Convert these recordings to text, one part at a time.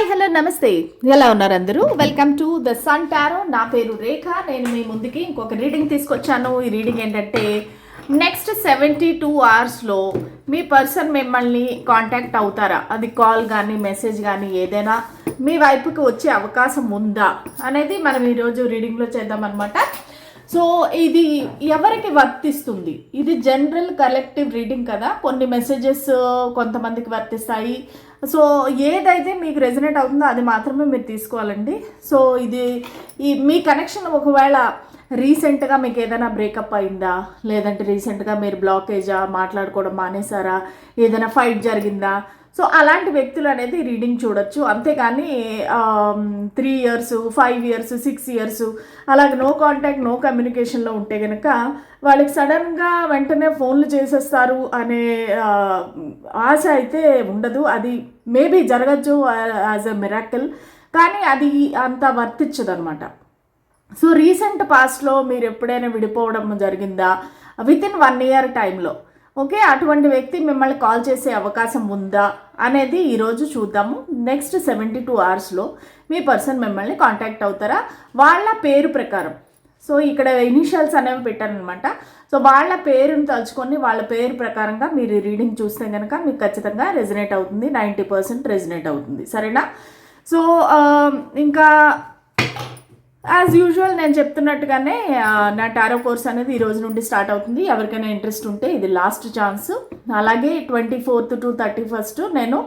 Hi hello నమస్తే. ఎలా ఉన్నారు అందరూ? Welcome to the sun tarot నా పేరు రేఖ. నేను మీ ముందుకి ఇంకొక రీడింగ్ తీసుకొచ్చాను. ఈ రీడింగ్ ఏంటంటే నెక్స్ట్ సెవెంటీ టూ అవర్స్లో మీ పర్సన్ మిమ్మల్ని కాంటాక్ట్ అవుతారా? అది కాల్ కానీ మెసేజ్ కానీ ఏదైనా మీ వైపుకి వచ్చే అవకాశం ఉందా? అనేది మనం ఈరోజు రీడింగ్లో చేద్దాం అనమాట సో ఇది ఎవరికి వర్తిస్తుంది? ఇది జనరల్ కలెక్టివ్ రీడింగ్ కదా. కొన్ని మెసేజెస్ కొంతమందికి వర్తిస్తాయి. సో ఏదైతే మీకు రెజనేట్ అవుతుందో అది మాత్రమే మీరు తీసుకోవాలండి. సో ఇది ఈ మీ కనెక్షన్ ఒకవేళ రీసెంట్గా మీకు ఏదైనా బ్రేకప్ అయిందా? లేదంటే రీసెంట్గా మీరు బ్లాకేజా మాట్లాడుకోవడం మానేశారా? ఏదైనా ఫైట్ జరిగిందా? సో అలాంటి వ్యక్తులు అనేది రీడింగ్ చూడొచ్చు. అంతేకాని three years five years six years అలాగే నో కాంటాక్ట్ నో కమ్యూనికేషన్లో ఉంటే కనుక వాళ్ళకి సడన్గా వెంటనే ఫోన్లు చేసేస్తారు అనే ఆశ అయితే ఉండదు. అది మేబీ జరగచ్చు యాజ్ ఎ మిరాకిల్ కానీ అది అంత వర్తించదు అనమాట సో రీసెంట్ పాస్ట్లో మీరు ఎప్పుడైనా విడిపోవడం జరిగిందా? విత్ ఇన్ వన్ ఇయర్ టైంలో ఓకే అటువంటి వ్యక్తి మిమ్మల్ని కాల్ చేసే అవకాశం ఉందా అనేది ఈరోజు చూద్దాము. నెక్స్ట్ సెవెంటీ టూ అవర్స్లో మీ పర్సన్ మిమ్మల్ని కాంటాక్ట్ అవుతారా? వాళ్ళ పేరు ప్రకారం. సో ఇక్కడ ఇనిషియల్స్ అనేవి పెట్టారనమాట. సో వాళ్ళ పేరుని తలుచుకొని వాళ్ళ పేరు ప్రకారంగా మీరు రీడింగ్ చూస్తే కనుక మీకు ఖచ్చితంగా రెజినేట్ అవుతుంది. నైంటీ పర్సెంట్ రెజినేట్ అవుతుంది. సరేనా? సో ఇంకా యాజ్ యూజువల్ నేను చెప్తున్నట్టుగానే నా టారో కోర్స్ అనేది ఈ రోజు నుండి స్టార్ట్ అవుతుంది. ఎవరికైనా ఇంట్రెస్ట్ ఉంటే ఇది లాస్ట్ ఛాన్స్ అలాగే twenty fourth to thirty first నేను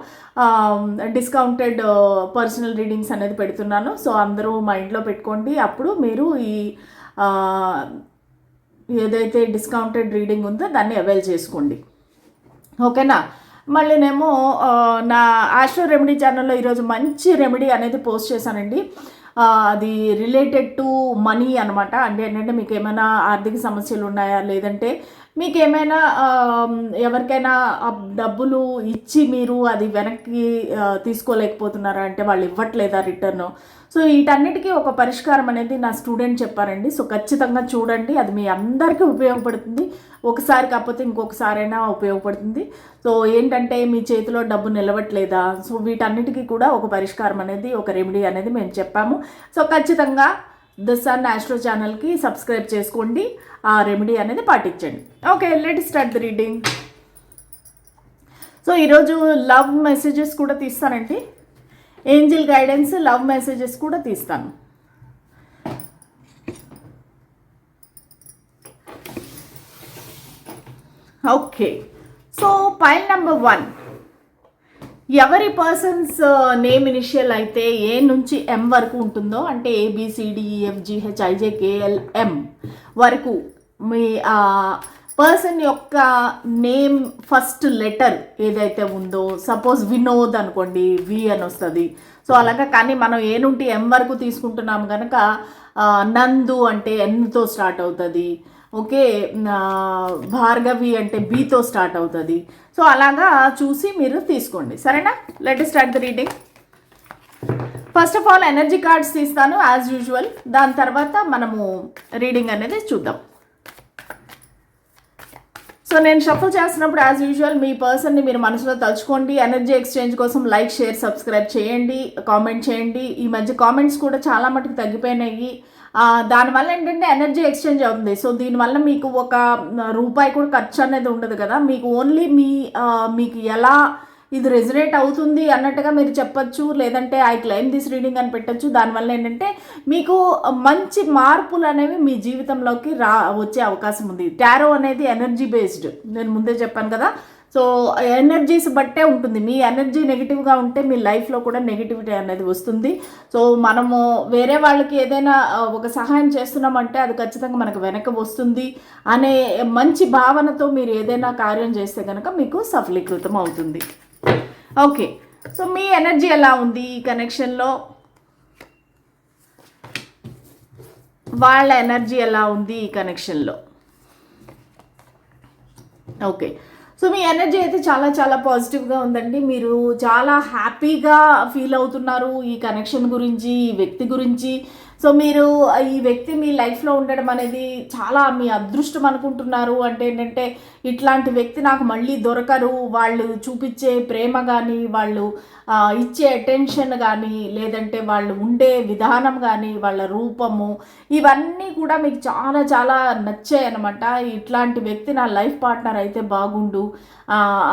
డిస్కౌంటెడ్ పర్సనల్ రీడింగ్స్ అనేది పెడుతున్నాను. సో అందరూ మైండ్లో పెట్టుకోండి. అప్పుడు మీరు ఈ ఏదైతే డిస్కౌంటెడ్ రీడింగ్ ఉందో దాన్ని అవైల్ చేసుకోండి. ఓకేనా? మళ్ళీనేమో ఆ, నా ఆస్ట్రో రెమెడీ ఛానల్లో ఈరోజు మంచి రెమెడీ అనేది పోస్ట్ చేశానండి. అది రిలేటెడ్ టు మనీ అనమాట అంటే ఏంటంటే మీకు ఏమైనా ఆర్థిక సమస్యలు ఉన్నాయా? లేదంటే మీకు ఏమైనా ఎవరికైనా డబ్బులు ఇచ్చి మీరు అది వెనక్కి తీసుకోలేకపోతున్నారా? అంటే వాళ్ళు ఇవ్వట్లేదా రిటర్న్? సో వీటన్నిటికీ ఒక పరిష్కారం అనేది నా స్టూడెంట్ చెప్పారండి. సో ఖచ్చితంగా చూడండి. అది మీ అందరికీ ఉపయోగపడుతుంది. ఒకసారి కాకపోతే ఇంకొకసారైనా ఉపయోగపడుతుంది. సో ఏంటంటే మీ చేతిలో డబ్బు నిలవట్లేదా? సో వీటన్నిటికీ కూడా ఒక పరిష్కారం అనేది ఒక రెమెడీ అనేది మేము చెప్పాము. సో ఖచ్చితంగా ద సన్ ఆస్ట్రో ఛానల్కి సబ్స్క్రైబ్ చేసుకోండి. ఆ రెమెడీ అనేది పాటించండి. Okay let start the reading. So ఈరోజు లవ్ మెసేజెస్ కూడా తీస్తానండి. ఏంజిల్ గైడెన్స్ లవ్ మెసేజెస్ కూడా తీస్తాను. Okay. So pile number one. ఎవరి పర్సన్స్ నేమ్ ఇనిషియల్ అయితే ఏ నుంచి ఎం వరకు ఉంటుందో అంటే ఏబిసిడిఈఎఫ్జిహెచ్ఐజేకేఎల్ఎం వరకు మీ పర్సన్ యొక్క నేమ్ ఫస్ట్ లెటర్ ఏదైతే ఉందో సపోజ్ వినోద్ అనుకోండి వి అని వస్తుంది. సో అలాగా కానీ మనం ఏ నుండి ఎం వరకు తీసుకుంటున్నాం కనుక నందు అంటే ఎన్తో స్టార్ట్ అవుతుంది. ఓకే భార్గవి అంటే బీతో స్టార్ట్ అవుతుంది. సో అలాగా చూసి మీరు తీసుకోండి. సరేనా? Let start the reading first of all energy cards తీస్తాను యాజ్ యూజువల్ దాని తర్వాత మనము రీడింగ్ అనేది చూద్దాం. సో నేను షఫల్ చేస్తున్నప్పుడు యాజ్ యూజువల్ మీ పర్సన్ని మీరు మనసులో తలుచుకోండి. ఎనర్జీ ఎక్స్చేంజ్ కోసం లైక్ షేర్ సబ్స్క్రైబ్ చేయండి. కామెంట్ చేయండి. ఈ మధ్య కామెంట్స్ కూడా చాలా మటుకు తగ్గిపోయినాయి. దానివల్ల ఏంటంటే ఎనర్జీ ఎక్స్చేంజ్ అవుతుంది. సో దీనివల్ల మీకు ఒక రూపాయి కూడా ఖర్చు అనేది ఉండదు కదా. మీకు ఓన్లీ మీ మీకు ఎలా ఇది రెజనేట్ అవుతుంది అన్నట్టుగా మీరు చెప్పొచ్చు లేదంటే ఐ క్లైమ్ దిస్ రీడింగ్ అని పెట్టచ్చు. దానివల్ల ఏంటంటే మీకు మంచి మార్పులు అనేవి మీ జీవితంలోకి రా వచ్చే అవకాశం ఉంది. టారో అనేది ఎనర్జీ బేస్డ్. నేను ముందే చెప్పాను కదా. సో ఎనర్జీస్ బట్టే ఉంటుంది. మీ ఎనర్జీ నెగిటివ్గా ఉంటే మీ లైఫ్లో కూడా నెగిటివిటీ అనేది వస్తుంది. సో మనము వేరే వాళ్ళకి ఏదైనా ఒక సహాయం చేస్తున్నామంటే అది ఖచ్చితంగా మనకు వెనక వస్తుంది అనే మంచి భావనతో మీరు ఏదైనా కార్యం చేస్తే కనుక మీకు సఫలీకృతం అవుతుంది. ఓకే సో మీ ఎనర్జీ ఎలా ఉంది ఈ కనెక్షన్లో వాళ్ళ ఎనర్జీ ఎలా ఉంది ఈ కనెక్షన్లో ఓకే సో మీ ఎనర్జీ అయితే చాలా చాలా పాజిటివ్గా ఉందండి. మీరు చాలా హ్యాపీగా ఫీల్ అవుతున్నారు ఈ కనెక్షన్ గురించి ఈ వ్యక్తి గురించి. సో మీరు ఈ వ్యక్తి మీ లైఫ్లో ఉండడం అనేది చాలా మీ అదృష్టం అనుకుంటున్నారు. అంటే ఏంటంటే ఇట్లాంటి వ్యక్తి నాకు మళ్ళీ దొరకరు. వాళ్ళు చూపించే ప్రేమ కానీ వాళ్ళు ఇచ్చే అటెన్షన్ కానీ లేదంటే వాళ్ళు ఉండే విధానం కానీ వాళ్ళ రూపము ఇవన్నీ కూడా మీకు చాలా చాలా నచ్చాయి అనమాట ఇట్లాంటి వ్యక్తి నా లైఫ్ పార్ట్నర్ అయితే బాగుండు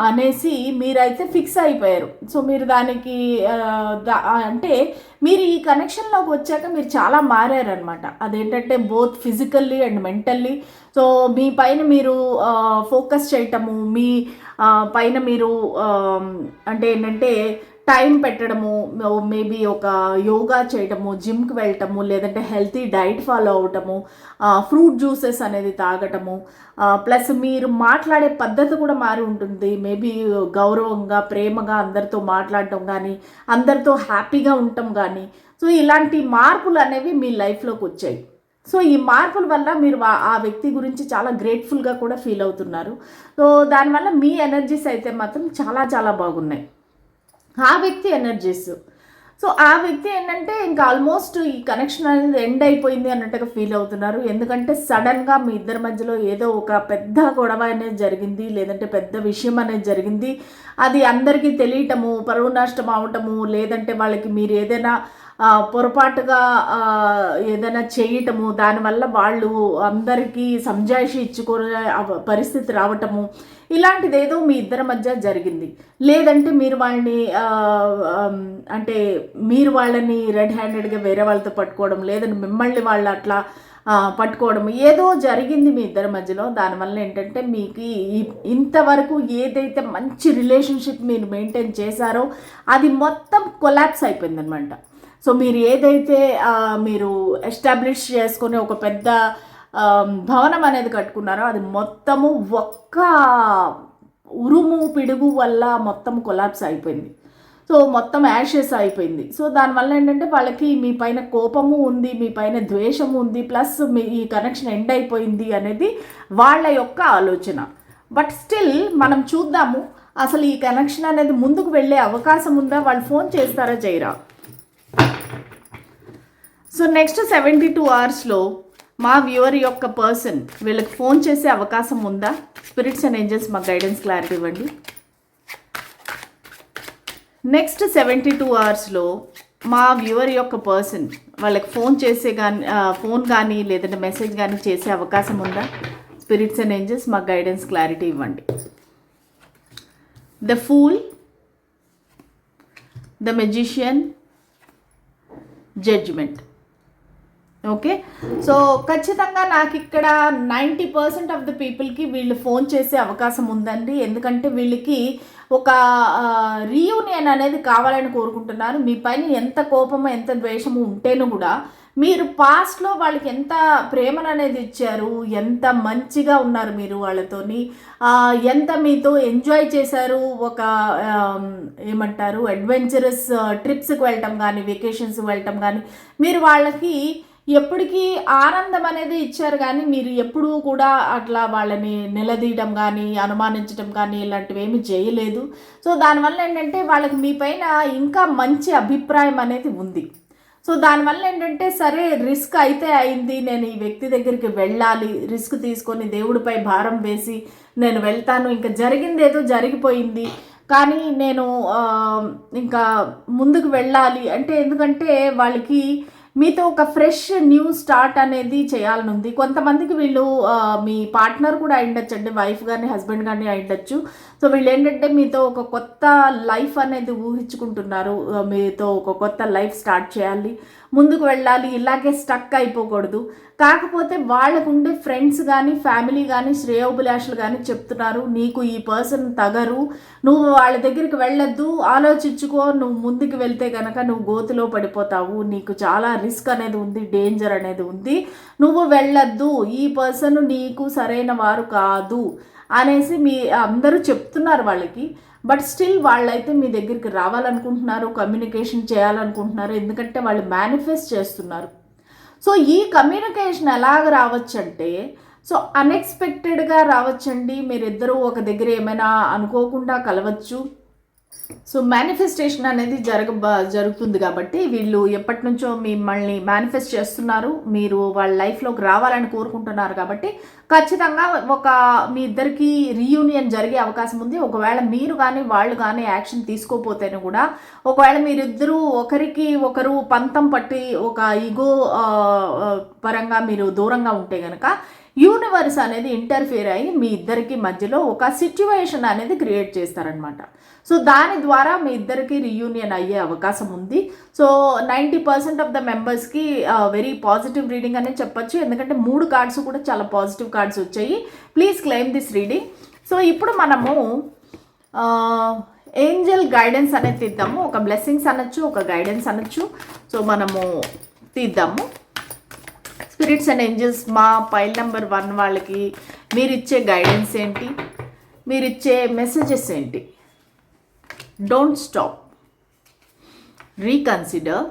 అనేసి మీరైతే ఫిక్స్ అయిపోయారు. సో మీరు దానికి అంటే మీరు ఈ కనెక్షన్లోకి వచ్చాక మీరు చాలా మారారనమాట అదేంటంటే both physically and mentally so మీ పైన మీరు ఫోకస్ చేయటము మీ పైన మీరు అంటే ఏంటంటే టైం పెట్టడము మేబీ ఒక యోగా చేయటము జిమ్కి వెళ్ళటము లేదంటే హెల్తీ డైట్ ఫాలో అవటము ఫ్రూట్ జ్యూసెస్ అనేది తాగటము ప్లస్ మీరు మాట్లాడే పద్ధతి కూడా మారి ఉంటుంది. మేబీ గౌరవంగా ప్రేమగా అందరితో మాట్లాడటం కానీ అందరితో హ్యాపీగా ఉండటం కానీ సో ఇలాంటి మార్పులు అనేవి మీ లైఫ్లోకి వచ్చాయి. సో ఈ మార్పుల వల్ల మీరు ఆ వ్యక్తి గురించి చాలా గ్రేట్ఫుల్గా కూడా ఫీల్ అవుతున్నారు. సో దానివల్ల మీ ఎనర్జీస్ అయితే మాత్రం చాలా చాలా బాగున్నాయి. ఆ వ్యక్తి ఎనర్జీస్ సో ఆ వ్యక్తి ఏంటంటే ఇంకా ఆల్మోస్ట్ ఈ కనెక్షన్ అనేది ఎండ్ అయిపోయింది అన్నట్టుగా ఫీల్ అవుతున్నారు. ఎందుకంటే సడన్గా మీ ఇద్దరి మధ్యలో ఏదో ఒక పెద్ద గొడవ అనేది జరిగింది లేదంటే పెద్ద విషయం అనేది జరిగింది. అది అందరికీ తెలియటము పరువు నష్టం అవటము లేదంటే వాళ్ళకి మీరు ఏదైనా పొరపాటుగా ఏదైనా చేయటము దానివల్ల వాళ్ళు అందరికీ సంజాయిషి ఇచ్చుకునే పరిస్థితి రావటము ఇలాంటిది ఏదో మీ ఇద్దరి మధ్య జరిగింది. లేదంటే మీరు వాళ్ళని అంటే మీరు వాళ్ళని రెడ్ హ్యాండెడ్గా వేరే వాళ్ళతో పట్టుకోవడం లేదంటే మిమ్మల్ని వాళ్ళు అట్లా పట్టుకోవడం ఏదో జరిగింది మీ ఇద్దరి మధ్యలో. దానివల్ల ఏంటంటే మీకు ఇంతవరకు ఏదైతే మంచి రిలేషన్షిప్ మీరు మెయింటైన్ చేశారో అది మొత్తం కొలాప్స్ అయిపోయిందనమాట సో మీరు ఏదైతే మీరు ఎస్టాబ్లిష్ చేసుకుని ఒక పెద్ద భవనం అనేది కట్టుకున్నారో అది మొత్తము ఒక్క ఉరుము పిడుగు వల్ల మొత్తం కొలాప్స్ అయిపోయింది. సో మొత్తం యాషెస్ అయిపోయింది. సో దానివల్ల ఏంటంటే వాళ్ళకి మీ పైన కోపము ఉంది మీ పైన ద్వేషము ఉంది ప్లస్ మీ ఈ కనెక్షన్ ఎండ్ అయిపోయింది అనేది వాళ్ళ యొక్క ఆలోచన. బట్ స్టిల్ మనం చూద్దాము అసలు ఈ కనెక్షన్ అనేది ముందుకు వెళ్ళే అవకాశం ఉందా? వాళ్ళు ఫోన్ చేస్తారా చేయరా సో నెక్స్ట్ సెవెంటీ టూ అవర్స్లో మా వ్యూవర్ యొక్క పర్సన్ వీళ్ళకి ఫోన్ చేసే అవకాశం ఉందా? స్పిరిట్స్ అండ్ ఏంజల్స్ మాకు గైడెన్స్ క్లారిటీ ఇవ్వండి. నెక్స్ట్ సెవెంటీ టూ అవర్స్లో మా వ్యూవర్ యొక్క పర్సన్ వాళ్ళకి ఫోన్ చేసే కానీ ఫోన్ కానీ లేదంటే మెసేజ్ కానీ చేసే అవకాశం ఉందా? స్పిరిట్స్ అండ్ ఏంజల్స్ మాకు గైడెన్స్ క్లారిటీ ఇవ్వండి. The fool the magician judgement okay so ఖచ్చితంగా నాకు ఇక్కడ నైంటీ పర్సెంట్ ఆఫ్ ద పీపుల్కి వీళ్ళు ఫోన్ చేసే అవకాశం ఉందండి. ఎందుకంటే వీళ్ళకి ఒక రీయూనియన్ అనేది కావాలని కోరుకుంటున్నారు. మీ పైన ఎంత కోపము ఎంత ద్వేషము ఉంటేనూ కూడా మీరు పాస్ట్లో వాళ్ళకి ఎంత ప్రేమను అనేది ఇచ్చారు ఎంత మంచిగా ఉన్నారు మీరు వాళ్ళతోని ఎంత మీతో ఎంజాయ్ చేశారు ఒక ఏమంటారు అడ్వెంచరస్ ట్రిప్స్కి వెళ్ళటం కానీ వెకేషన్స్ వెళ్ళటం కానీ మీరు వాళ్ళకి ఎప్పటికీ ఆనందం అనేది ఇచ్చారు కానీ మీరు ఎప్పుడూ కూడా అట్లా వాళ్ళని నిలదీయడం కానీ అనుమానించడం కానీ ఇలాంటివి ఏమి చేయలేదు. సో దానివల్ల ఏంటంటే వాళ్ళకి మీ పైన ఇంకా మంచి అభిప్రాయం అనేది ఉంది. సో దానివల్ల ఏంటంటే సరే రిస్క్ అయితే అయింది నేను ఈ వ్యక్తి దగ్గరికి వెళ్ళాలి రిస్క్ తీసుకొని దేవుడిపై భారం వేసి నేను వెళ్తాను ఇంకా జరిగింది ఏదో జరిగిపోయింది. కానీ నేను ఇంకా ముందుకు వెళ్ళాలి అంటే ఎందుకంటే వాళ్ళకి మీతో ఒక ఫ్రెష్ న్యూ స్టార్ట్ అనేది చేయాలని ఉంది కొంతమందికి వీళ్ళు మీ పార్ట్నర్ కూడా అయిండొచ్చు అండి వైఫ్ కానీ హస్బెండ్ కానీ అయిండొచ్చు సో వీళ్ళు ఏంటంటే మీతో ఒక కొత్త లైఫ్ అనేది ఊహించుకుంటున్నారు. మీతో ఒక కొత్త లైఫ్ స్టార్ట్ చేయాలి ముందుకు వెళ్ళాలి ఇలాగే స్టక్ అయిపోకూడదు. కాకపోతే వాళ్ళకు ఉండే ఫ్రెండ్స్ కానీ ఫ్యామిలీ కానీ శ్రేయోభిలాషులు కానీ చెప్తున్నారు నీకు ఈ పర్సన్ తగరు నువ్వు వాళ్ళ దగ్గరికి వెళ్ళొద్దు ఆలోచించుకో నువ్వు ముందుకు వెళ్తే కనుక నువ్వు గోతిలో పడిపోతావు నీకు చాలా రిస్క్ అనేది ఉంది డేంజర్ అనేది ఉంది నువ్వు వెళ్ళొద్దు ఈ పర్సన్ నీకు సరైన వారు కాదు. అనేసి మీ అందరూ చెప్తున్నారు వాళ్ళకి. బట్ స్టిల్ వాళ్ళైతే మీ దగ్గరికి రావాలనుకుంటున్నారు కమ్యూనికేషన్ చేయాలనుకుంటున్నారు ఎందుకంటే వాళ్ళు మేనిఫెస్ట్ చేస్తున్నారు. సో ఈ కమ్యూనికేషన్ ఎలాగ రావచ్చంటే సో అన్ఎక్స్పెక్టెడ్గా రావచ్చండి. మీరిద్దరూ ఒక దగ్గర ఏమైనా అనుకోకుండా కలవచ్చు. సో మేనిఫెస్టేషన్ అనేది జరగ జరుగుతుంది కాబట్టి వీళ్ళు ఎప్పటి నుంచో మిమ్మల్ని మేనిఫెస్ట్ చేస్తున్నారు. మీరు వాళ్ళ లైఫ్లోకి రావాలని కోరుకుంటున్నారు కాబట్టి ఖచ్చితంగా ఒక మీ ఇద్దరికి రీయూనియన్ జరిగే అవకాశం ఉంది. ఒకవేళ మీరు కానీ వాళ్ళు కానీ యాక్షన్ తీసుకోపోతేనే కూడా ఒకవేళ మీరిద్దరూ ఒకరికి ఒకరు పంతం పట్టి ఒక ఈగో పరంగా మీరు దూరంగా ఉంటే కనుక యూనివర్స్ అనేది ఇంటర్ఫియర్ అయ్యి మీ ఇద్దరికి మధ్యలో ఒక సిచ్యువేషన్ అనేది క్రియేట్ చేస్తారనమాట సో దాని ద్వారా మీ ఇద్దరికి రీయూనియన్ అయ్యే అవకాశం ఉంది. So ninety percent of the మెంబర్స్కి వెరీ పాజిటివ్ రీడింగ్ అనేది చెప్పొచ్చు. ఎందుకంటే మూడు కార్డ్స్ కూడా చాలా పాజిటివ్ కార్డ్స్ వచ్చాయి. Please claim this reading so ఇప్పుడు మనము ఏంజల్ గైడెన్స్ అనేది తీద్దాము. ఒక బ్లెస్సింగ్స్ అనొచ్చు ఒక గైడెన్స్ అనొచ్చు. సో మనము తీద్దాము. స్పిరిట్స్ అండ్ ఏంజల్స్ మా పైల్ నెంబర్ వన్ వాళ్ళకి మీరు ఇచ్చే గైడెన్స్ ఏంటి? మీరు ఇచ్చే మెసేజెస్ ఏంటి? Don't stop reconsider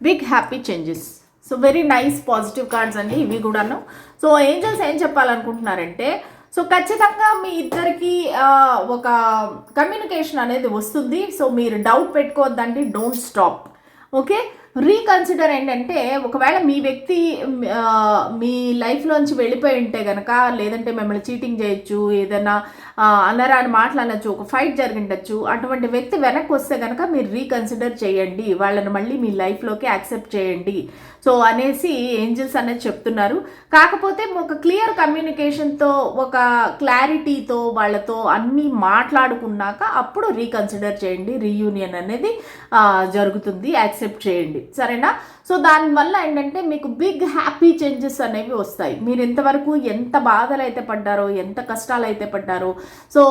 big happy changes so very nice positive cards అండి ఇవి కూడాను. సో ఏంజల్స్ ఏం చెప్పాలనుకుంటున్నారంటే సో ఖచ్చితంగా మీ ఇద్దరికి ఒక కమ్యూనికేషన్ అనేది వస్తుంది. సో మీరు డౌట్ పెట్టుకోవద్దండి. డోంట్ స్టాప్ ఓకే రీకన్సిడర్ ఏంటంటే ఒకవేళ మీ వ్యక్తి మీ లైఫ్లోంచి వెళ్ళిపోయి ఉంటే కనుక లేదంటే మిమ్మల్ని చీటింగ్ చేయొచ్చు ఏదైనా అనరాని మాట్లాడచ్చు ఒక ఫైట్ జరిగిండొచ్చు అటువంటి వ్యక్తి వెనక్కి వస్తే కనుక మీరు రీకన్సిడర్ చేయండి. వాళ్ళని మళ్ళీ మీ లైఫ్లోకి యాక్సెప్ట్ చేయండి. సో అనేసి ఏంజిల్స్ అనేది చెప్తున్నారు. కాకపోతే ఒక క్లియర్ కమ్యూనికేషన్తో ఒక క్లారిటీతో వాళ్ళతో అన్నీ మాట్లాడుకున్నాక అప్పుడు రీకన్సిడర్ చేయండి. రీయూనియన్ అనేది జరుగుతుంది. యాక్సెప్ట్ చేయండి. సరేనా? సో దానివల్ల ఏంటంటే మీకు బిగ్ హ్యాపీ చేంజెస్ అనేవి వస్తాయి. మీరు ఇంతవరకు ఎంత బాధలు అయితే పడ్డారో ఎంత కష్టాలు అయితే పడ్డారో సో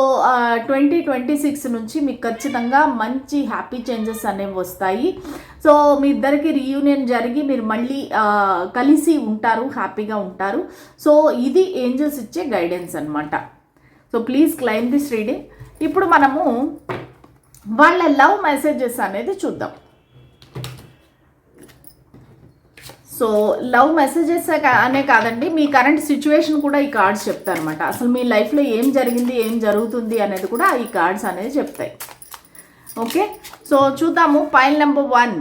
ట్వంటీ ట్వంటీ సిక్స్ నుంచి మీకు ఖచ్చితంగా మంచి హ్యాపీ చేంజెస్ అనేవి వస్తాయి. సో మీ ఇద్దరికి రీయూనియన్ జరిగి మీరు మళ్ళీ కలిసి ఉంటారు హ్యాపీగా ఉంటారు. సో ఇది ఏంజల్స్ ఇచ్చే గైడెన్స్ అనమాట so please claim this reading ఇప్పుడు మనము వాళ్ళ లవ్ మెసేజెస్ అనేది చూద్దాం. సో లవ్ మెసేజెస్ అనే కాదండి మీ కరెంట్ సిచ్యువేషన్ కూడా ఈ కార్డ్స్ చెప్తాయి అనమాట అసలు మీ లైఫ్లో ఏం జరిగింది ఏం జరుగుతుంది అనేది కూడా ఈ కార్డ్స్ అనేది చెప్తాయి. ఓకే? సో చూద్దాము పాయింట్ నెంబర్ వన్.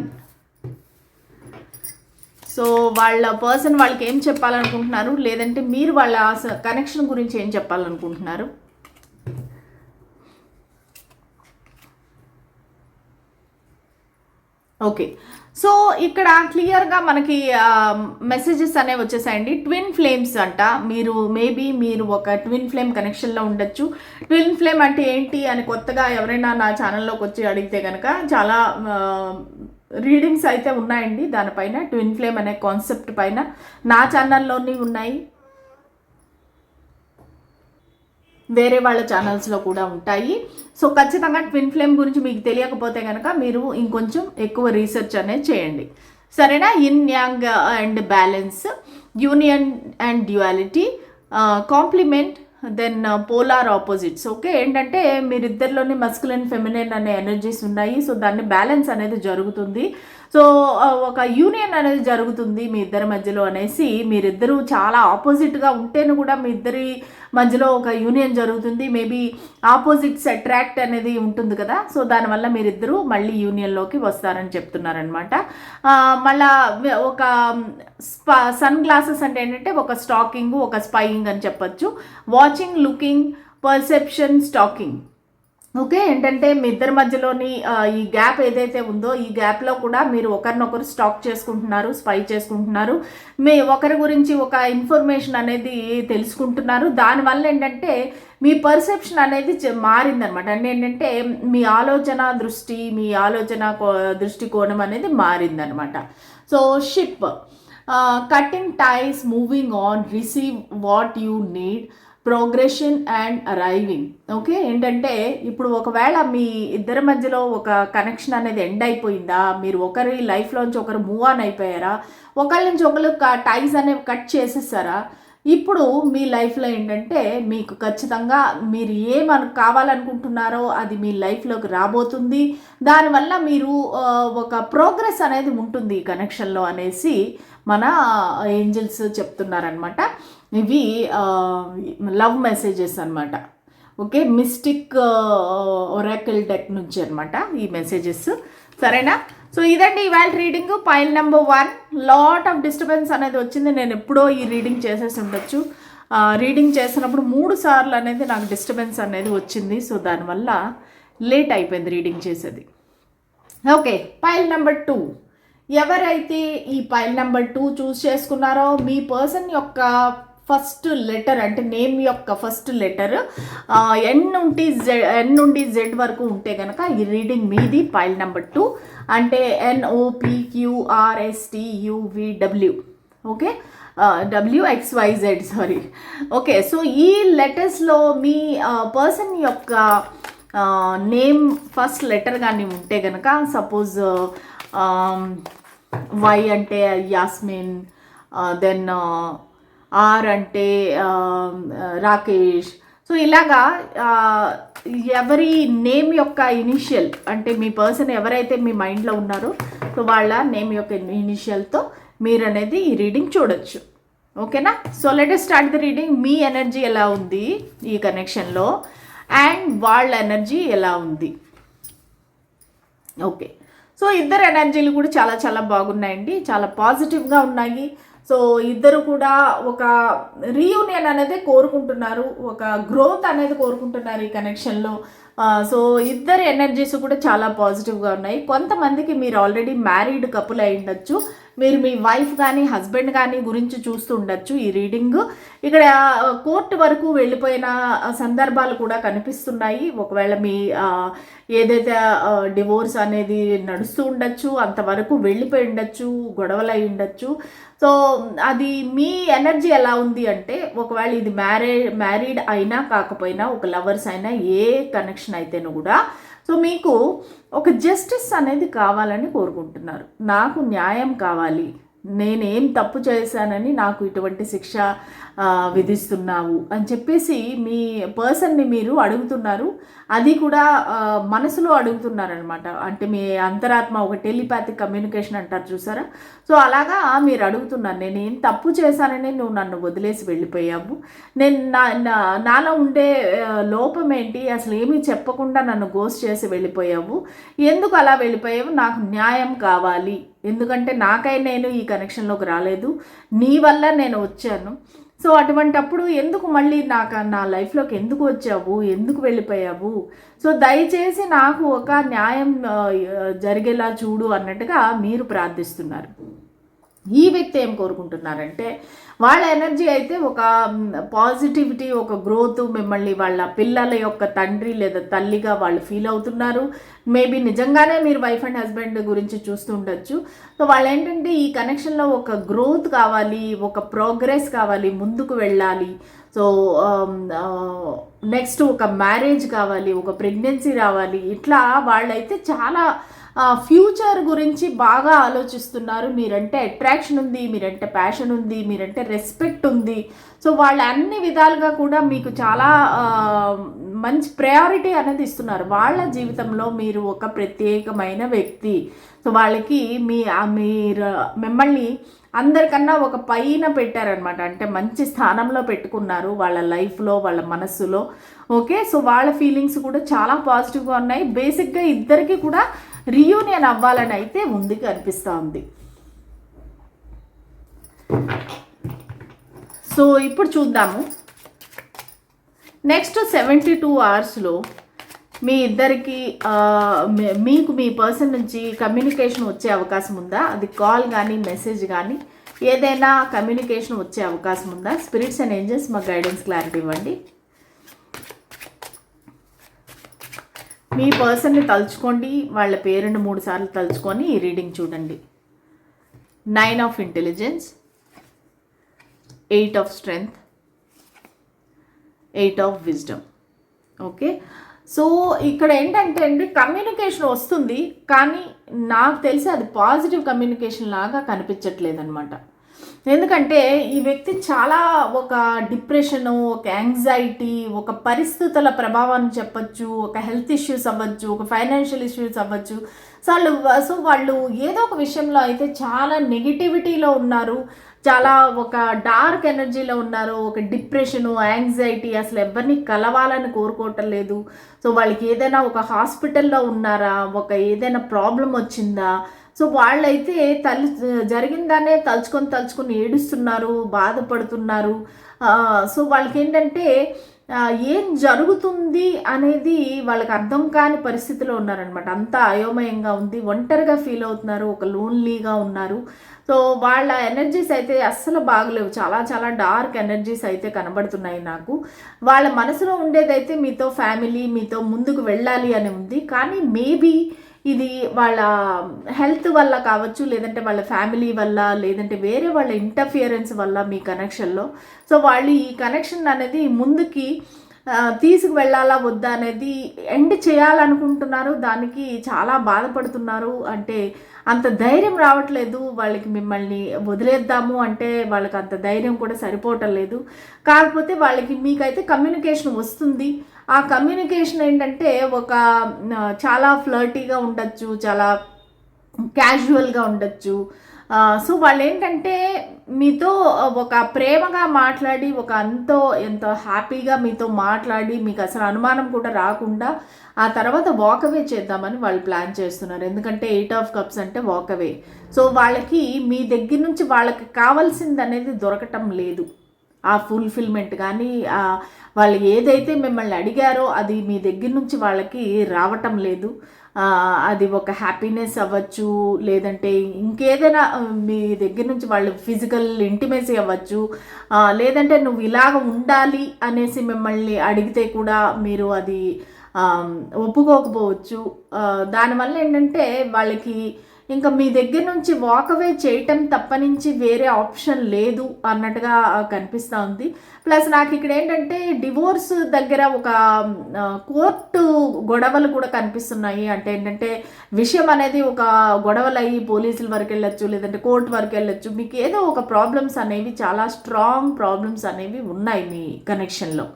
సో వాళ్ళ పర్సన్ వాళ్ళకి ఏం చెప్పాలనుకుంటున్నారు? లేదంటే మీరు వాళ్ళ కనెక్షన్ గురించి ఏం చెప్పాలనుకుంటున్నారు? ఓకే. సో ఇక్కడ క్లియర్గా మనకి మెసేజెస్ అనేవి వచ్చేసాయండి. ట్విన్ ఫ్లేమ్స్ అంట. మీరు మేబీ మీరు ఒక ట్విన్ ఫ్లేమ్ కనెక్షన్లో ఉండొచ్చు. ట్విన్ ఫ్లేమ్ అంటే ఏంటి అని కొత్తగా ఎవరైనా నా ఛానల్లోకి వచ్చి అడిగితే కనుక చాలా రీడింగ్స్ అయితే ఉన్నాయండి. దానిపైన ట్విన్ ఫ్లేమ్ అనే కాన్సెప్ట్ పైన నా ఛానల్లోని ఉన్నాయి. వేరే వాళ్ళ ఛానల్స్లో కూడా ఉంటాయి. సో ఖచ్చితంగా ట్విన్ ఫ్లేమ్ గురించి మీకు తెలియకపోతే కనుక మీరు ఇంకొంచెం ఎక్కువ రీసెర్చ్ అనేది చేయండి. సరేనా? Yin yang and balance union and duality complement then polar opposites okay ఏంటంటే మీరిద్దరిలోనే మస్కులన్ ఫెమినైన్ అనే ఎనర్జీస్ ఉన్నాయి. సో దాన్ని బ్యాలెన్స్ అనేది జరుగుతుంది. సో ఒక యూనియన్ అనేది జరుగుతుంది మీ ఇద్దరి మధ్యలో అనేసి మీరిద్దరూ చాలా ఆపోజిట్గా ఉంటేనే కూడా మీ ఇద్దరి మధ్యలో ఒక యూనియన్ జరుగుతుంది. మేబీ ఆపోజిట్స్ అట్రాక్ట్ అనేది ఉంటుంది కదా. సో దానివల్ల మీరిద్దరూ మళ్ళీ యూనియన్లోకి వస్తారని చెప్తున్నారనమాట మళ్ళా ఒక సన్ గ్లాసెస్ అంటే ఏంటంటే ఒక స్టాకింగ్ ఒక స్పైయింగ్ అని చెప్పొచ్చు. Watching looking perception stalking okay ఏంటంటే మీ ఇద్దరి మధ్యలోని ఈ గ్యాప్ ఏదైతే ఉందో ఈ గ్యాప్లో కూడా మీరు ఒకరినొకరు స్టాక్ చేసుకుంటున్నారు స్పై చేసుకుంటున్నారు. మీ ఒకరి గురించి ఒక ఇన్ఫర్మేషన్ అనేది తెలుసుకుంటున్నారు. దానివల్ల ఏంటంటే మీ పర్సెప్షన్ అనేది మారిందనమాట. అంటే ఏంటంటే మీ ఆలోచన దృష్టి మీ ఆలోచన కో- దృష్టికోణం అనేది మారిందనమాట. So ship cutting ties moving on receive what you need. Progression and arriving. Okay? ఏంటంటే ఇప్పుడు ఒకవేళ మీ ఇద్దరి మధ్యలో ఒక కనెక్షన్ అనేది ఎండ్ అయిపోయిందా? మీరు ఒకరి లైఫ్లోంచి ఒకరు మూవ్ ఆన్ అయిపోయారా? ఒకరి నుంచి ఒకరు టైస్ అనేవి కట్ చేసేసారా? ఇప్పుడు మీ లైఫ్లో ఏంటంటే మీకు ఖచ్చితంగా మీరు ఏమను కావాలనుకుంటున్నారో అది మీ లైఫ్లోకి రాబోతుంది. దానివల్ల మీరు ఒక ప్రోగ్రెస్ అనేది ఉంటుంది ఈ కనెక్షన్లో అనేసి మన ఏంజల్స్ చెప్తున్నారనమాట ఇవి లవ్ మెసేజెస్ అనమాట ఓకే మిస్టిక్ ఒరాకిల్ డెక్ నుంచి అనమాట ఈ మెసేజెస్. సరేనా? సో ఇదండి ఇవాళ reading. Pile number one lot of disturbance అనేది వచ్చింది. నేను ఎప్పుడో ఈ రీడింగ్ చేసేసి ఉండొచ్చు. రీడింగ్ చేసినప్పుడు మూడు సార్లు అనేది నాకు డిస్టర్బెన్స్ అనేది వచ్చింది. సో దానివల్ల లేట్ అయిపోయింది రీడింగ్ చేసేది. Okay pile number two. ఎవరైతే ఈ పైల్ నెంబర్ టూ చూస్ చేసుకున్నారో మీ పర్సన్ యొక్క ఫస్ట్ లెటర్ అంటే నేమ్ యొక్క ఫస్ట్ లెటర్ ఎన్ నుండి జెడ్ ఎన్ నుండి జెడ్ వరకు ఉంటే కనుక ఈ రీడింగ్ మీది పైల్ నెంబర్ టూ. అంటే ఎన్ఓపిక్యూఆర్ఎస్టియువిడబ్ల్యూ okay? WXYZ sorry okay so ఈ లెటర్స్లో మీ పర్సన్ యొక్క నేమ్ ఫస్ట్ లెటర్ కానీ ఉంటే కనుక సపోజ్ వై అంటే యాస్మిన్ దెన్ ఆర్ అంటే రాకేష్. సో ఇలాగా ఎవరి నేమ్ యొక్క ఇనిషియల్ అంటే మీ పర్సన్ ఎవరైతే మీ మైండ్లో ఉన్నారో సో వాళ్ళ నేమ్ యొక్క ఇనిషియల్తో మీరు అనేది ఈ రీడింగ్ చూడొచ్చు. ఓకేనా? So let start the reading me energy ఎలా ఉంది ఈ కనెక్షన్లో? అండ్ వాళ్ళ ఎనర్జీ ఎలా ఉంది? ఓకే. సో ఇద్దరు ఎనర్జీలు కూడా చాలా చాలా బాగున్నాయండి. చాలా పాజిటివ్గా ఉన్నాయి. సో ఇద్దరు కూడా ఒక రీయూనియన్ అనేది కోరుకుంటున్నారు ఒక గ్రోత్ అనేది కోరుకుంటున్నారు ఈ కనెక్షన్లో సో ఇద్దరు ఎనర్జీస్ కూడా చాలా పాజిటివ్గా ఉన్నాయి. కొంతమందికి మీరు ఆల్రెడీ మ్యారీడ్ కపుల్ అయి ఉండొచ్చు. మీరు మీ వైఫ్ కానీ హస్బెండ్ కానీ గురించి చూస్తూ ఉండొచ్చు ఈ రీడింగ్ ఇక్కడ కోర్టు వరకు వెళ్ళిపోయిన సందర్భాలు కూడా కనిపిస్తున్నాయి. ఒకవేళ మీ ఏదైతే డివోర్స్ అనేది నడుస్తూ ఉండొచ్చు అంతవరకు వెళ్ళిపోయి ఉండొచ్చు గొడవలు అయి ఉండొచ్చు. సో అది మీ ఎనర్జీ ఎలా ఉంది అంటే ఒకవేళ ఇది మ్యారే మ్యారీడ్ అయినా కాకపోయినా ఒక లవర్స్ అయినా ఏ కనెక్షన్ అయితేనూ కూడా సో మీకు ఒక జస్టిస్ అనేది కావాలని కోరుకుంటున్నారు. నాకు న్యాయం కావాలి. నేనేం తప్పు చేశానని నాకు ఇటువంటి శిక్ష విధిస్తున్నావు అని చెప్పేసి మీ పర్సన్ని మీరు అడుగుతున్నారు. అది కూడా మనసులో అడుగుతున్నారనమాట అంటే మీ అంతరాత్మ ఒక టెలిపాతిక్ కమ్యూనికేషన్ అంటారు చూసారా? సో అలాగా మీరు అడుగుతున్నారు. నేను ఏం తప్పు చేశానని నువ్వు నన్ను వదిలేసి వెళ్ళిపోయావు. నేను నా నా- నాలో ఉండే లోపం ఏంటి? అసలు ఏమీ చెప్పకుండా నన్ను గోస్ చేసి వెళ్ళిపోయావు. ఎందుకు అలా వెళ్ళిపోయావు? నాకు న్యాయం కావాలి. ఎందుకంటే నాకై నేను ఈ కనెక్షన్లోకి రాలేదు. నీ వల్ల నేను వచ్చాను. సో అటువంటప్పుడు ఎందుకు మళ్ళీ నాకు నా లైఫ్లోకి ఎందుకు వచ్చావు? ఎందుకు వెళ్ళిపోయావు? సో దయచేసి నాకు ఒక న్యాయం జరిగేలా చూడు అన్నట్టుగా మీరు ప్రార్థిస్తున్నారు. ఈ వ్యక్తి ఏం కోరుకుంటున్నారంటే వాళ్ళ ఎనర్జీ అయితే ఒక పాజిటివిటీ ఒక గ్రోత్ మిమ్మల్ని వాళ్ళ పిల్లల యొక్క తండ్రి లేదా తల్లిగా వాళ్ళు ఫీల్ అవుతున్నారు. మేబీ నిజంగానే మీరు వైఫ్ అండ్ హస్బెండ్ గురించి చూస్తుండొచ్చు సో వాళ్ళు ఏంటంటే ఈ కనెక్షన్లో ఒక గ్రోత్ కావాలి ఒక ప్రోగ్రెస్ కావాలి ముందుకు వెళ్ళాలి. సో నెక్స్ట్ ఒక మ్యారేజ్ కావాలి ఒక ప్రెగ్నెన్సీ రావాలి. ఇట్లా వాళ్ళైతే చాలా ఫ్యూచర్ గురించి బాగా ఆలోచిస్తున్నారు. మీరంటే అట్రాక్షన్ ఉంది మీరంటే ప్యాషన్ ఉంది మీరంటే రెస్పెక్ట్ ఉంది. సో వాళ్ళు అన్ని విధాలుగా కూడా మీకు చాలా మంచి ప్రయారిటీ అనేది ఇస్తున్నారు. వాళ్ళ జీవితంలో మీరు ఒక ప్రత్యేకమైన వ్యక్తి. సో వాళ్ళకి మీ మీరు మిమ్మల్ని అందరికన్నా ఒక పైన పెట్టారనమాట అంటే మంచి స్థానంలో పెట్టుకున్నారు వాళ్ళ లైఫ్లో వాళ్ళ మనస్సులో. ఓకే? సో వాళ్ళ ఫీలింగ్స్ కూడా చాలా పాజిటివ్గా ఉన్నాయి. బేసిక్గా ఇద్దరికి కూడా రియూనియన్ అవ్వాలని అయితే ముందుకు అనిపిస్తూ ఉంది సో ఇప్పుడు చూద్దాము. నెక్స్ట్ సెవెంటీ టూ అవర్స్లో మీ ఇద్దరికి మీకు మీ పర్సన్ నుంచి కమ్యూనికేషన్ వచ్చే అవకాశం ఉందా? అది కాల్ కానీ మెసేజ్ కానీ ఏదైనా కమ్యూనికేషన్ వచ్చే అవకాశం ఉందా? స్పిరిట్స్ అండ్ ఏంజల్స్ మాకు గైడెన్స్ క్లారిటీ ఇవ్వండి. మీ పర్సన్ని తలుచుకోండి వాళ్ళ పేరుని మూడు సార్లు తలుచుకొని ఈ రీడింగ్ చూడండి. Nine of intelligence eight of strength eight of wisdom okay so ఇక్కడ ఏంటంటే అండి కమ్యూనికేషన్ వస్తుంది కానీ నాకు తెలిసి అది పాజిటివ్ కమ్యూనికేషన్ లాగా కనిపించట్లేదు అనమాట ఎందుకంటే ఈ వ్యక్తి చాలా ఒక డిప్రెషను ఒక యాంగ్జైటీ ఒక పరిస్థితుల ప్రభావాన్ని చెప్పొచ్చు ఒక హెల్త్ ఇష్యూస్ అవ్వచ్చు ఒక ఫైనాన్షియల్ ఇష్యూస్ అవ్వచ్చు. సో వాళ్ళు సో వాళ్ళు ఏదో ఒక విషయంలో అయితే చాలా నెగిటివిటీలో ఉన్నారు చాలా ఒక డార్క్ ఎనర్జీలో ఉన్నారు ఒక డిప్రెషను యాంగ్జైటీ అసలు ఎవరిని కలవాలని కోరుకోవటం లేదు. సో వాళ్ళకి ఏదైనా ఒక హాస్పిటల్లో ఉన్నారా ఒక ఏదైనా ప్రాబ్లం వచ్చిందా సో వాళ్ళైతే తల్లి జరిగిందానే తలుచుకొని తలుచుకొని ఏడుస్తున్నారు బాధపడుతున్నారు. సో వాళ్ళకి ఏంటంటే ఏం జరుగుతుంది అనేది వాళ్ళకి అర్థం కాని పరిస్థితిలో ఉన్నారనమాట అంతా అయోమయంగా ఉంది ఒంటరిగా ఫీల్ అవుతున్నారు ఒక లోన్లీగా ఉన్నారు. సో వాళ్ళ ఎనర్జీస్ అయితే అస్సలు బాగలేవు. చాలా చాలా డార్క్ ఎనర్జీస్ అయితే కనబడుతున్నాయి నాకు. వాళ్ళ మనసులో ఉండేదైతే మీతో ఫ్యామిలీ మీతో ముందుకు వెళ్ళాలి అని ఉంది. కానీ మేబీ ఇది వాళ్ళ హెల్త్ వల్ల కావచ్చు లేదంటే వాళ్ళ ఫ్యామిలీ వల్ల లేదంటే వేరే వాళ్ళ ఇంటర్ఫియరెన్స్ వల్ల మీ కనెక్షన్లో సో వాళ్ళు ఈ కనెక్షన్ అనేది ముందుకి తీసుకు వెళ్ళాలా వద్దా అనేది ఎండ్ చేయాలనుకుంటున్నారు. దానికి చాలా బాధపడుతున్నారు. అంటే అంత ధైర్యం రావట్లేదు. వాళ్ళకి మిమ్మల్ని వదిలేద్దాము అంటే వాళ్ళకి అంత ధైర్యం కూడా సరిపోవటం లేదు. కాకపోతే వాళ్ళకి మీకైతే కమ్యూనికేషన్ వస్తుంది. ఆ కమ్యూనికేషన్ ఏంటంటే ఒక చాలా ఫ్లర్టీగా ఉండొచ్చు చాలా క్యాజువల్గా ఉండొచ్చు. సో వాళ్ళు ఏంటంటే మీతో ఒక ప్రేమగా మాట్లాడి ఒక అంతో ఎంతో హ్యాపీగా మీతో మాట్లాడి మీకు అసలు అనుమానం కూడా రాకుండా ఆ తర్వాత వాకవే చేద్దామని వాళ్ళు ప్లాన్ చేస్తున్నారు. ఎందుకంటే ఎయిట్ ఆఫ్ కప్స్ అంటే వాకవే సో వాళ్ళకి మీ దగ్గర నుంచి వాళ్ళకి కావాల్సింది అనేది దొరకటం లేదు. ఆ ఫుల్ఫిల్మెంట్ కానీ వాళ్ళు ఏదైతే మిమ్మల్ని అడిగారో అది మీ దగ్గర నుంచి వాళ్ళకి రావటం లేదు. అది ఒక హ్యాపీనెస్ అవ్వచ్చు లేదంటే ఇంకేదైనా మీ దగ్గర నుంచి వాళ్ళు ఫిజికల్ ఇంటిమేసీ అవ్వచ్చు. లేదంటే నువ్వు ఇలాగ ఉండాలి అనేసి మిమ్మల్ని అడిగితే కూడా మీరు అది ఒప్పుకోకపోవచ్చు. దానివల్ల ఏంటంటే వాళ్ళకి ఇంకా మీ దగ్గర నుంచి వాకవే చేయటం తప్పనించి వేరే ఆప్షన్ లేదు అన్నట్టుగా కనిపిస్తూ ఉంది. ప్లస్ నాకు ఇక్కడ ఏంటంటే డివోర్స్ దగ్గర ఒక కోర్టు గొడవలు కూడా కనిపిస్తున్నాయి. అంటే ఏంటంటే విషయం అనేది ఒక గొడవలు అయ్యి పోలీసుల వరకు వెళ్ళొచ్చు లేదంటే కోర్టు వరకు వెళ్ళొచ్చు. మీకు ఏదో ఒక ప్రాబ్లమ్స్ అనేవి చాలా స్ట్రాంగ్ ప్రాబ్లమ్స్ అనేవి ఉన్నాయి మీ కనెక్షన్లో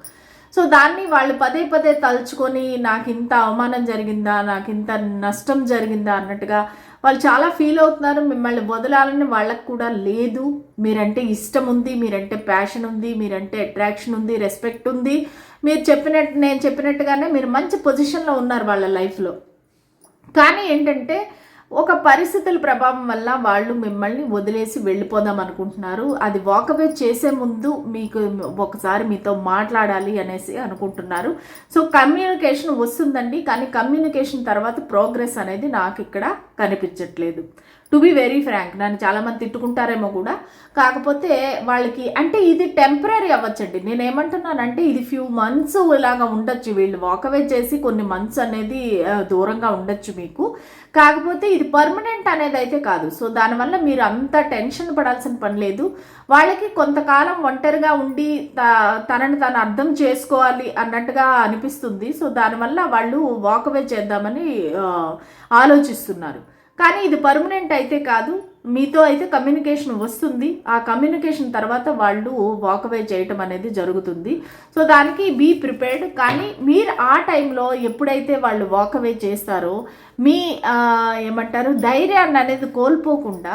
సో దాన్ని వాళ్ళు పదే పదే తలుచుకొని నాకు ఇంత అవమానం జరిగిందా నాకు ఇంత నష్టం జరిగిందా అన్నట్టుగా వాళ్ళు చాలా ఫీల్ అవుతున్నారు. మిమ్మల్ని వదలాలని వాళ్ళకు కూడా లేదు. మీరంటే ఇష్టం ఉంది మీరంటే ప్యాషన్ ఉంది మీరంటే అట్రాక్షన్ ఉంది రెస్పెక్ట్ ఉంది. మీరు చెప్పినట్టు నేను చెప్పినట్టుగానే మీరు మంచి పొజిషన్లో ఉన్నారు వాళ్ళ లైఫ్లో కానీ ఏంటంటే ఒక పరిస్థితుల ప్రభావం వల్ల వాళ్ళు మిమ్మల్ని వదిలేసి వెళ్ళిపోదాం అనుకుంటున్నారు. అది వాకవే చేసే ముందు మీకు ఒకసారి మీతో మాట్లాడాలి అనేసి అనుకుంటున్నారు. సో కమ్యూనికేషన్ వస్తుందండి కానీ కమ్యూనికేషన్ తర్వాత ప్రోగ్రెస్ అనేది నాకు ఇక్కడ కనిపించట్లేదు. టు బి వెరీ ఫ్రాంక్ నన్ను చాలామంది తిట్టుకుంటారేమో కూడా. కాకపోతే వాళ్ళకి అంటే ఇది టెంపరీ అవ్వచ్చండి. నేను ఏమంటున్నానంటే ఇది ఫ్యూ మంత్స్ ఇలాగా ఉండొచ్చు. వీళ్ళు వాకవే చేసి కొన్ని మంత్స్ అనేది దూరంగా ఉండొచ్చు మీకు. కాకపోతే ఇది పర్మనెంట్ అనేది అయితే కాదు. సో దానివల్ల మీరు అంత టెన్షన్ పడాల్సిన పని లేదు. వాళ్ళకి కొంతకాలం ఒంటరిగా ఉండి త- తనని తను అర్థం చేసుకోవాలి అన్నట్టుగా అనిపిస్తుంది. సో దానివల్ల వాళ్ళు వాకవే చేద్దామని ఆలోచిస్తున్నారు. కానీ ఇది పర్మనెంట్ అయితే కాదు. మీతో అయితే కమ్యూనికేషన్ వస్తుంది. ఆ కమ్యూనికేషన్ తర్వాత వాళ్ళు వాకవే చేయటం అనేది జరుగుతుంది. సో దానికి బీ ప్రిపేర్డ్ కానీ మీరు ఆ టైంలో ఎప్పుడైతే వాళ్ళు వాకవే చేస్తారో మీ ఏమంటారు ధైర్యాన్ని అనేది కోల్పోకుండా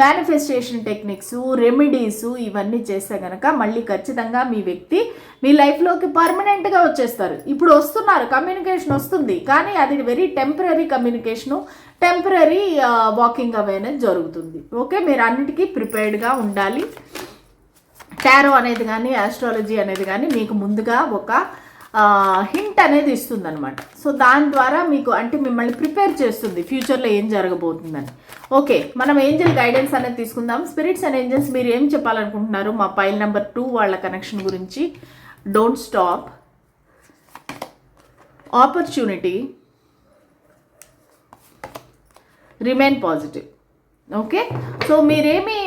మేనిఫెస్టేషన్ టెక్నిక్స్ రెమెడీస్ ఇవన్నీ చేస్తే కనుక మళ్ళీ ఖచ్చితంగా మీ వ్యక్తి మీ లైఫ్లోకి పర్మనెంట్గా వచ్చేస్తారు. ఇప్పుడు వస్తున్నారు కమ్యూనికేషన్ వస్తుంది. కానీ అది very temporary communication temporary walking away జరుగుతుంది. ఓకే మీరు అన్నిటికీ ప్రిపేర్డ్గా ఉండాలి. టారో అనేది కానీ ఆస్ట్రాలజీ అనేది కానీ మీకు ముందుగా ఒక హింట్ అనేది ఇస్తుంది అనమాట సో దాని ద్వారా మీకు అంటే మిమ్మల్ని ప్రిపేర్ చేస్తుంది ఫ్యూచర్లో ఏం జరగబోతుందని. ఓకే మనం ఏంజల్ గైడెన్స్ అనేది తీసుకుందాం. స్పిరిట్స్ అండ్ ఏంజల్స్ మీరు ఏం చెప్పాలనుకుంటున్నారు? మా పైల్ నెంబర్ టూ వాళ్ళ కనెక్షన్ గురించి. Don't stop opportunity remain positive okay so మీరేమి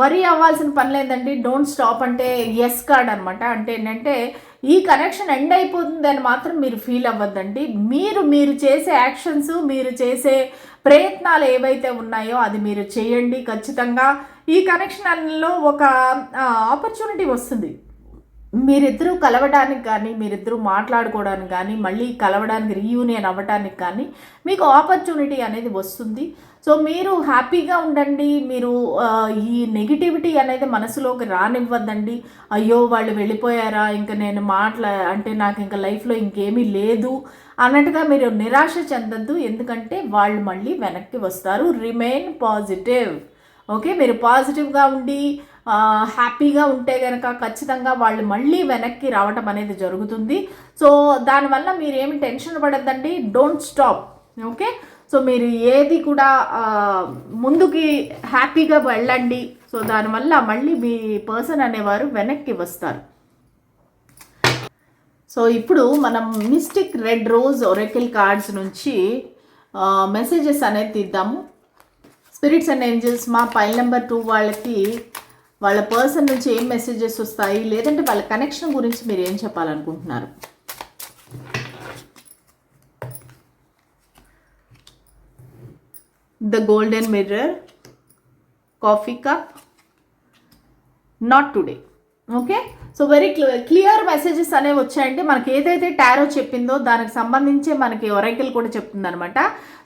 వరి అవ్వాల్సిన పని లేదండి. డోంట్ స్టాప్ అంటే ఎస్ కార్డ్ అనమాట అంటే ఏంటంటే ఈ కనెక్షన్ ఎండ్ అయిపోతుంది అని మాత్రం మీరు ఫీల్ అవ్వద్దండి. మీరు మీరు చేసే యాక్షన్స్ మీరు చేసే ప్రయత్నాలు ఏవైతే ఉన్నాయో అది మీరు చేయండి ఖచ్చితంగా. ఈ కనెక్షన్లో ఒక ఆపర్చునిటీ వస్తుంది. మీరిద్దరూ కలవడానికి కానీ మీరిద్దరూ మాట్లాడుకోవడానికి కానీ మళ్ళీ కలవడానికి రీయూనియన్ అవ్వడానికి కానీ మీకు ఆపర్చునిటీ అనేది వస్తుంది. సో మీరు హ్యాపీగా ఉండండి. మీరు ఈ నెగిటివిటీ అనేది మనసులోకి రానివ్వద్దండి. అయ్యో వాళ్ళు వెళ్ళిపోయారా? ఇంకా నేను మాట్లా అంటే నాకు ఇంకా లైఫ్లో ఇంకేమీ లేదు అన్నట్టుగా మీరు నిరాశ చెందద్దు. ఎందుకంటే వాళ్ళు మళ్ళీ వెనక్కి వస్తారు. రిమైన్ పాజిటివ్ ఓకే మీరు పాజిటివ్గా ఉండి హ్యాపీగా ఉంటే కనుక ఖచ్చితంగా వాళ్ళు మళ్ళీ వెనక్కి రావటం అనేది జరుగుతుంది. సో దానివల్ల మీరు ఏమి tension పడద్దండి. Don't stop okay? So మీరు ఏది కూడా ముందుకి హ్యాపీగా వెళ్ళండి. సో దానివల్ల మళ్ళీ మీ పర్సన్ అనేవారు వెనక్కి వస్తారు. సో ఇప్పుడు మనం mystic red rose oracle cards నుంచి మెసేజెస్ అనేది తీద్దాము. స్పిరిట్స్ అండ్ ఏంజల్స్ మా పైల్ నెంబర్ టూ వాళ్ళకి వాళ్ళ పర్సన్ నుంచి ఏం మెసేజెస్ వస్తాయి? లేదంటే వాళ్ళ కనెక్షన్ గురించి మీరు ఏం చెప్పాలనుకుంటున్నారు? The golden mirror coffee cup not today okay so very clear messages అనేవి వచ్చాయంటే మనకి ఏదైతే టారో చెప్పిందో దానికి సంబంధించే మనకి ఒరైకల్ కూడా చెప్తుంది అనమాట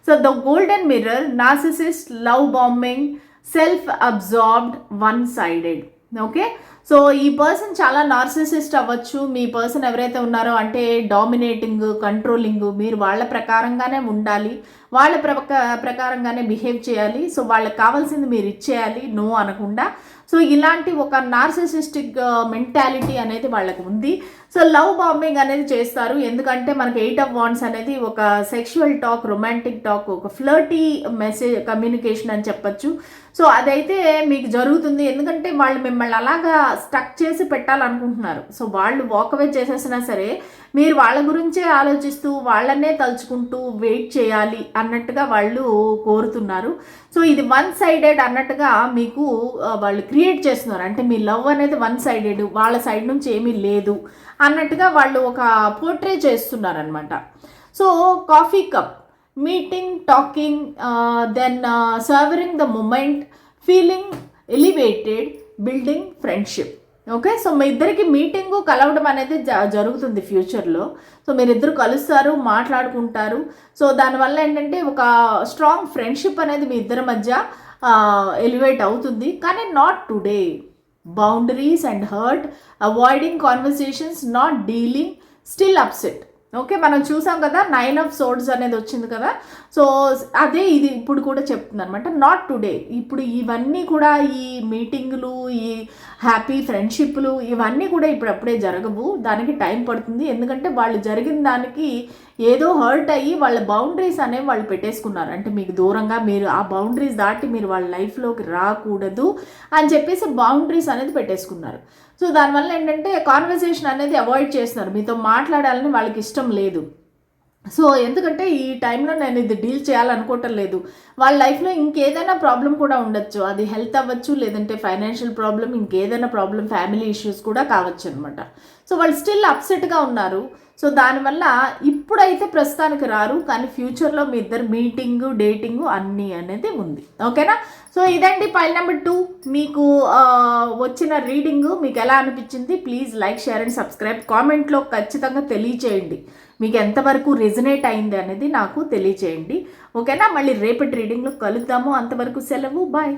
so the golden mirror narcissist love bombing self absorbed one sided okay so ఈ పర్సన్ చాలా నార్సిసిస్ట్ అవ్వచ్చు. మీ పర్సన్ ఎవరైతే ఉన్నారో అంటే డామినేటింగ్ కంట్రోలింగ్ మీరు వాళ్ళ ప్రకారంగానే ఉండాలి. వాళ్ళ ప్రక ప్రకారంగానే బిహేవ్ చేయాలి. సో వాళ్ళకి కావాల్సింది మీరు ఇచ్చేయాలి. నో అనకుండా. సో ఇలాంటి ఒక నార్సిసిస్టిక్ మెంటాలిటీ uh, అనేది వాళ్ళకి ఉంది. సో లవ్ బాంబింగ్ అనేది చేస్తారు. ఎందుకంటే మనకి ఎయిట్ ఆఫ్ వాన్స్ అనేది ఒక సెక్షువల్ టాక్ రొమాంటిక్ టాక్ ఒక ఫ్లర్టీ మెసేజ్ కమ్యూనికేషన్ అని చెప్పొచ్చు. సో అదైతే మీకు జరుగుతుంది. ఎందుకంటే వాళ్ళు మిమ్మల్ని అలాగా స్టక్ చేసి పెట్టాలనుకుంటున్నారు. సో వాళ్ళు వాకవే చేసేసినా సరే మీరు వాళ్ళ గురించే ఆలోచిస్తూ వాళ్ళనే తలుచుకుంటూ వెయిట్ చేయాలి అన్నట్టుగా వాళ్ళు కోరుతున్నారు. సో ఇది వన్ సైడెడ్ అన్నట్టుగా మీకు వాళ్ళు క్రియేట్ చేస్తున్నారు. అంటే మీ లవ్ అనేది వన్ సైడెడ్ వాళ్ళ సైడ్ నుంచి ఏమీ లేదు అన్నట్టుగా వాళ్ళు ఒక పోర్ట్రే చేస్తున్నారు అనమాట so coffee cup meeting talking then savouring the moment feeling elevated building friendship. Okay? So మీ ఇద్దరికి మీటింగు కలవడం అనేది జ- జరుగుతుంది ఫ్యూచర్లో. సో మీరిద్దరు కలుస్తారు మాట్లాడుకుంటారు. సో దానివల్ల ఏంటంటే ఒక స్ట్రాంగ్ ఫ్రెండ్షిప్ అనేది మీ ఇద్దరి మధ్య ఎలివేట్ అవుతుంది. కానీ not today. Boundaries and hurt avoiding conversations not dealing still upset okay మనం చూసాం కదా నైన్ ఆఫ్ సోర్డ్స్ అనేది వచ్చింది కదా. సో అదే ఇది ఇప్పుడు కూడా చెప్తుంది అనమాట నాట్ టుడే ఇప్పుడు ఇవన్నీ కూడా ఈ మీటింగులు ఈ హ్యాపీ ఫ్రెండ్షిప్లు ఇవన్నీ కూడా ఇప్పుడు అప్పుడే జరగవు. దానికి టైం పడుతుంది. ఎందుకంటే వాళ్ళు జరిగిన దానికి ఏదో హర్ట్ అయ్యి వాళ్ళ బౌండరీస్ అనేవి వాళ్ళు పెట్టేసుకున్నారు. అంటే మీకు దూరంగా మీరు ఆ బౌండరీస్ దాటి మీరు వాళ్ళ లైఫ్లోకి రాకూడదు అని చెప్పేసి బౌండరీస్ అనేది పెట్టేసుకున్నారు. సో దానివల్ల ఏంటంటే కాన్వర్సేషన్ అనేది అవాయిడ్ చేస్తున్నారు. మీతో మాట్లాడాలని వాళ్ళకి ఇష్టం లేదు. సో ఎందుకంటే ఈ టైంలో నేను ఇది డీల్ చేయాలనుకోవటం లేదు వాళ్ళ లైఫ్లో ఇంకేదైనా ప్రాబ్లం కూడా ఉండొచ్చు. అది హెల్త్ అవ్వచ్చు లేదంటే ఫైనాన్షియల్ ప్రాబ్లం ఇంకేదైనా ప్రాబ్లం ఫ్యామిలీ ఇష్యూస్ కూడా కావచ్చు అనమాట సో వాళ్ళు స్టిల్ అప్సెట్గా ఉన్నారు. సో దానివల్ల ఇప్పుడైతే ప్రస్తుతానికి రారు కానీ ఫ్యూచర్లో మీ ఇద్దరు మీటింగ్ డేటింగ్ అన్నీ అనేది ఉంది. ఓకేనా? సో ఇదండి పైల్ నెంబర్ టూ. మీకు వచ్చిన రీడింగ్ మీకు ఎలా అనిపించింది? Please like share and subscribe కామెంట్లో ఖచ్చితంగా తెలియచేయండి. మీకు ఎంతవరకు రెజనేట్ అయింది అనేది నాకు తెలియజేయండి ఓకేనా? మళ్ళీ రేపటి రీడింగ్లో కలుద్దాము. అంతవరకు సెలవు. బాయ్